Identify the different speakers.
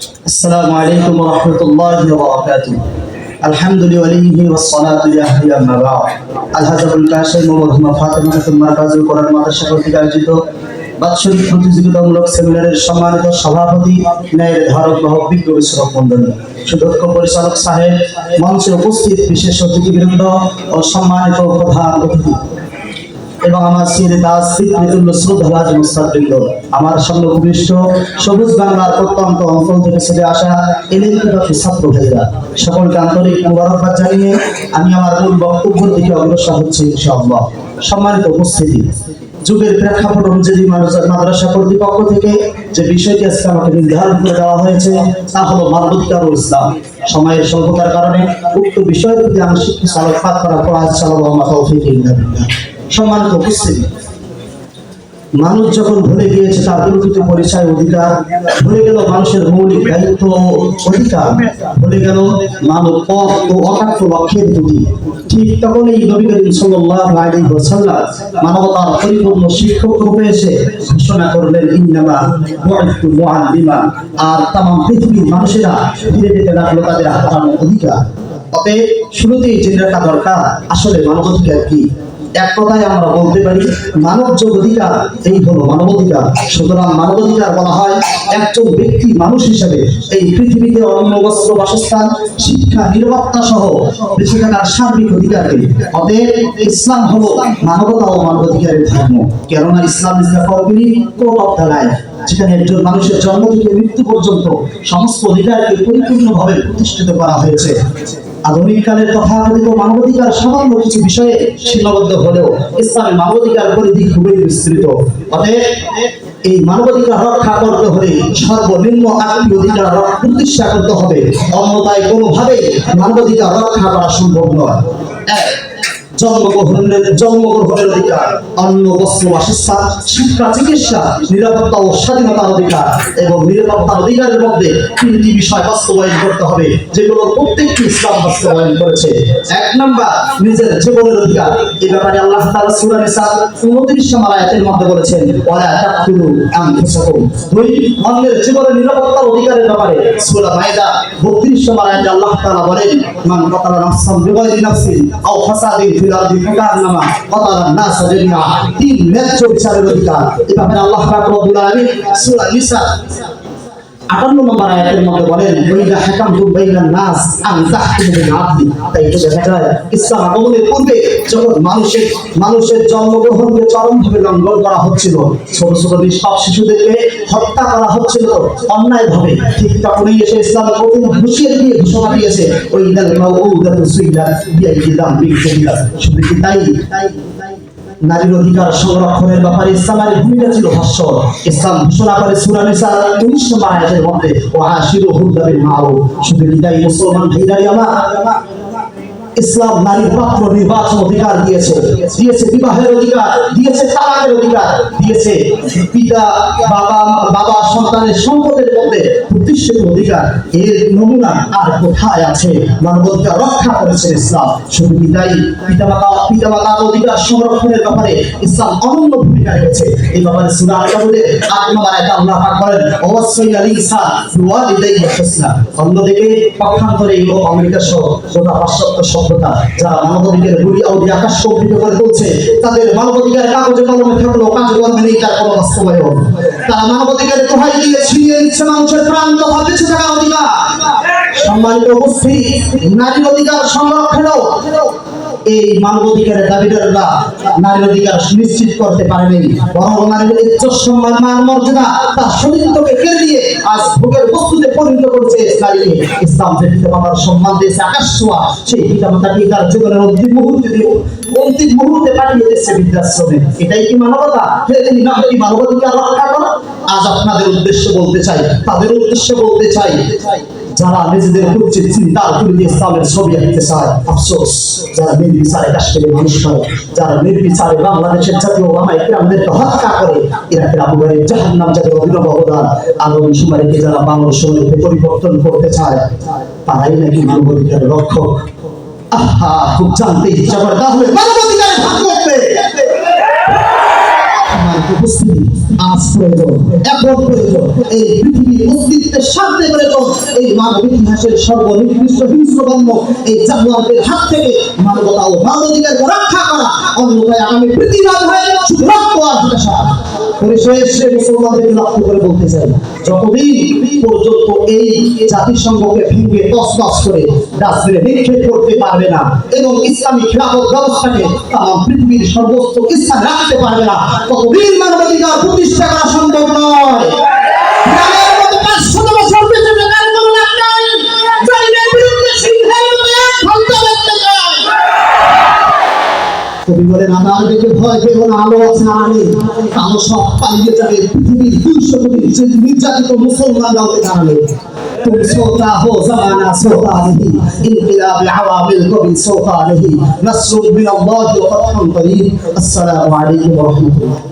Speaker 1: السلام عليكم ورحمة الله وبركاته الحمد لوليه والصلاة لأهل أما بعد الهزب الكاشف মরহুমা ফাতেমা খাতুন মার্কাজুল কোরআন মাদ্রাসা কর্তৃক আয়োজিত বাৎসরিক প্রতিযোগিতামূলক সেমিনারের সম্মানিত সভাপতি ন্যায়ের ধারক বাহক বিজ্ঞ বিশ্বরক মন্ডলী সুদক্ষ পরিচালক সাহেব মঞ্চে উপস্থিত বিশেষ অতিথিবৃন্দ ও সম্মানিত প্রধান অতিথি এবং আমার সিরে দাস পিতৃতুল্য শ্রদ্ধারাজ মুস্তাদবৃন্দ আমার সঙ্গে উপবিষ্ট সবুজ বাংলার প্রত্যন্ত অঞ্চল থেকে ছেড়ে আসা এলিমেন্টারি ছাত্র ভাইরা সকলকে আন্তরিক মুবারকবাদ জানিয়ে আমি আমার মূল বক্তব্যের দিকে অগ্রসর হচ্ছি ইনশাআল্লাহ। সম্মানিত উপস্থিতি, যুগের প্রেক্ষাপট অনুযায়ী মাদ্রাসা কর্তৃপক্ষ থেকে যে বিষয়টি আজকে আমাকে নির্ধারণ করে দেওয়া হয়েছে, তা হলো মানবাধিকার ইসলাম। সময়ের স্বল্পতার কারণে উক্ত বিষয়ের প্রতি আংশিক আলোকপাত পর আজ চালাবো আমার তৌফিক। সম্মানিত উপস্থিতি। মানুষ যখন ভুলে গিয়েছে তার প্রকৃত পরিচয় অধিকার, ভুলে গেল মানুষের মৌলিক দায়িত্ব অধিকার, ভুলে গেল মানব পথ ও অকাট্য লক্ষ্যের দুটি ঠিক তখন এই নবী করিম সাল্লাল্লাহু আলাইহি ওয়াসাল্লাম মানবতার পরিপূর্ণ শিক্ষক রূপে এসে ঘোষণা করলেন, ইন্নামা বুইতু মুআল্লিমা। আর তামাম পৃথিবীর মানুষেরা ধীরে ধীরে লাগল তাদের হারানো অধিকার। অতএব শুরুতেই জেনে রাখা দরকার, আসলে মানবাধিকার কি? এক কথায় আমরা বলতে পারি মানব যে অধিকার এই হলো মানবাধিকার। সুতরাং মানবাধিকার বলা হয় একজন ব্যক্তি মানুষ হিসেবে। এই পৃথিবীতে অন্ন বস্ত্র, বাসস্থান, শিক্ষা, নিরাপত্তা সহ বেঁচে থাকার সার্বিক অধিকারকে। অতএব ইসলাম হলো মানবতা ও মানবাধিকারের ধর্ম। কেননা Islam is the complete code of the life যেখানে একজন মানুষের জন্ম থেকে মৃত্যু পর্যন্ত সমস্ত অধিকারকে পরিপূর্ণভাবে প্রতিষ্ঠিত করা হয়েছে। আধুনিক কালের তথাকথিত মানবাধিকার সামান্য কিছু বিষয়ে সীমাবদ্ধ হলেও ইসলামের মানবাধিকার পরিধি খুবই বিস্তৃত। অতএব এই মানবাধিকার রক্ষা করতে হলে সর্বনিম্ন আত্মীয় অধিকার প্রতিষ্ঠা করতে হবে। অন্যতায় কোনোভাবে মানবাধিকার রক্ষা করা সম্ভব নয়। এক জন্মগ্রহণের জন্মগ্রহণের অধিকার, অন্ন, বস্ত্র, বাসস্থান, শিক্ষা, চিকিৎসা, নিরাপত্তা ও স্বাধীনতার অধিকার এবং নিরাপত্তার অধিকারের মধ্যে তিনটি বিষয় বাস্তবায়ন করতে হবে, যেগুলো প্রত্যেকটি ইসলাম বাস্তবায়ন করেছে। এক নাম্বার, নিজের জীবনের অধিকার। এই ব্যাপারে আল্লাহ তাআলা সূরা নিসা 29 নম্বর আয়াতের মধ্যে বলেছেন, ওয়ালা তাকতুলু আনফুসাকুম। দুই, অন্যের জীবনের নিরাপত্তার অধিকারের ব্যাপারে সূরা মাইদা 32 নম্বর আয়াতে আল্লাহ তাআলা বলেন, মান কাতালা নাফসান বিগাইরি নাফসিন আও ফাসাদিন ফিল আরদি ফাকান্নামা কাতালা নাস জামিআ তিন ন্যায্য বিচারের অধিকার এই ব্যাপারে আল্লাহ পাক রব্বুল আলামিন সূরা নিসা আটান্ন নম্বর আয়াতের মধ্যে বলেন ওইদা হাকাম বাইনান নাস আন তাহকুমু আদলি। তাই এটা দেখা যায়, ইসলাম আগমনের পূর্বে যখন মানুষের মানুষের জন্মগ্রহণকে চরমভাবে লঙ্ঘন করা হচ্ছিল, ছোট ছোট নিষ্পাপ শিশুদেরকে হত্যা করা হচ্ছিল অন্যায় ভাবে ঠিক তখনই এসে ইসলাম কঠিন হুঁশিয়ারি দিয়ে ঘোষণা দিয়েছে ওই দাল মাউউদাতু সুইলাত বিআইদিদাম বিল শুধু কি তাই? নারীর অধিকার সংরক্ষণের ব্যাপারে ইসলামের ভূমিকা ছিল ভাষ্যর ইসলাম ঘোষণা করে সুরানিসা উনিশ 19 নম্বর আয়াতের মধ্যে ও আশির হুদ্দা মাও শুধু বিদায়ী মুসলমান ভাইরাই আমার ইসলাম নারীর পাত্র নির্বাচন অধিকার দিয়েছে। দিয়েছে বিবাহের অধিকার, দিয়েছে তালাকের অধিকার, দিয়েছে পিতা, বাবা বাবা সন্তানের সম্পদের মধ্যে প্রতিষ্ঠিত অধিকার। এর নমুনা আর কোথায় আছে? রক্ষা করেছে ইসলাম। শুধু অধিকার সংরক্ষণের ব্যাপারে ইসলাম অনন্য ভূমিকা রেখেছে। এই ব্যাপারে সূরা আট আল্লাহ পাক অবশ্যই আলী ইসা ওয়ালিদাইহি হুসনা। অন্যদিকে পক্ষান্তরে ইউরোপ আমেরিকা সহ গোটা পাশ্চাত্য সভ্যতা যারা মানবাধিকার গুলি আউদি আকাশ কম্পিত করে তুলছে, তাদের মানবাধিকার কাগজে কলমে থাকলেও কাজে কলমে নেই, তার কোনো বাস্তবায়ন। তারা মানবাধিকারের দোহাই দিয়ে ছিনিয়ে নিচ্ছে মানুষের প্রাণ তথা বেঁচে থাকা অধিকার। সম্মানিত উপস্থিত, নারীর অধিকার সংরক্ষণেও এই মানবাধিকারের দাবিদাররা নারীর অধিকার সুনিশ্চিত করতে পারেনি। বরং নারীর ইজ্জত, সম্মান, মান, মর্যাদা তার শরীরকে কেড়ে দিয়ে আজ ভোগের বস্তুতে পরিণত করেছে নারীকে ইসলাম। যে পিতামাতার সম্মান দিয়েছে আকাশ ছোঁয়া। সেই পিতামাতাকে তার জীবনের অন্তিম মুহূর্তে দিয়ে অন্তিম মুহূর্তে পাঠিয়ে দিচ্ছে বৃদ্ধাশ্রমে। এটাই কি মানবতা? এটাই নাম কি মানবাধিকার রক্ষা করা? আজ আপনাদের উদ্দেশ্য বলতে চাই। তাদের উদ্দেশ্য বলতে চাই যারা নিজেদের কুচিত চিন্তার তুলে দিয়ে ইসলামের ছবি আঁকতে চায়, আফসোস, যারা নির্বিচারে কাশ্মীরে মানুষ হয়, যারা নির্বিচারে বাংলাদেশের জাতীয় ওলামা ইকরামদেরকে হত্যা করে ইরাকের আবু গারিব জাহান্নাম জাতীয় অভিনব অবদান? আলম সুমারিকে যারা বাংলার সময়কে পরিবর্তন করতে চায়, তারাই নাকি মানবাধিকারের লক্ষ্য আহা, খুব জানতে ইচ্ছা করে, তাহলে মানবাধিকারের ভাগ করতে আমার উপস্থিতি প্রয়োজন এই পৃথিবীর ইতিহাসের সর্বনিকৃষ্ট হিংস্রকর্ম এই জানোয়ারদের হাত থেকে মানবতা ও মানবাধিকারকে রক্ষা করা। অন্যথায় আগামী প্রতিবাদ হয়ে পরিশেষে মুসলমানদেরকে লক্ষ্য করে বলতে চাই যতদিন পর্যন্ত এই পারবে না এবং ইসলামী খেলাফত রাখতে পারবে না, ততদিন মানবাধিকার প্রতিষ্ঠা করা সম্ভব নয়। ভয় পেও না আলো আছে আড়ালে কালো সব পালিয়ে যাবে পৃথিবীর দুইশো কোটি যে নির্যাতিত মুসলমানরাও জানালে तुम सोता हो जमाना सोता नहीं इनकलाब अवामिल को भी सोता नहीं नस्र मिन अल्लाह व फतहुन करीब अस्सलामु अलैकुम व रहमतुल्लाह